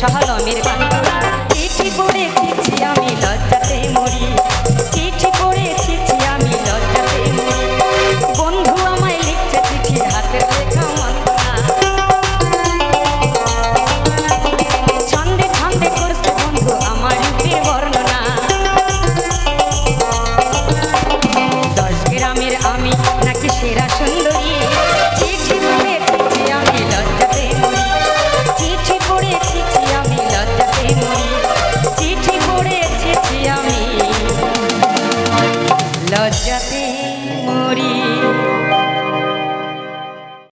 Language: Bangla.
শাহালমের গান এটি পড়ে দেখছি আমি লজ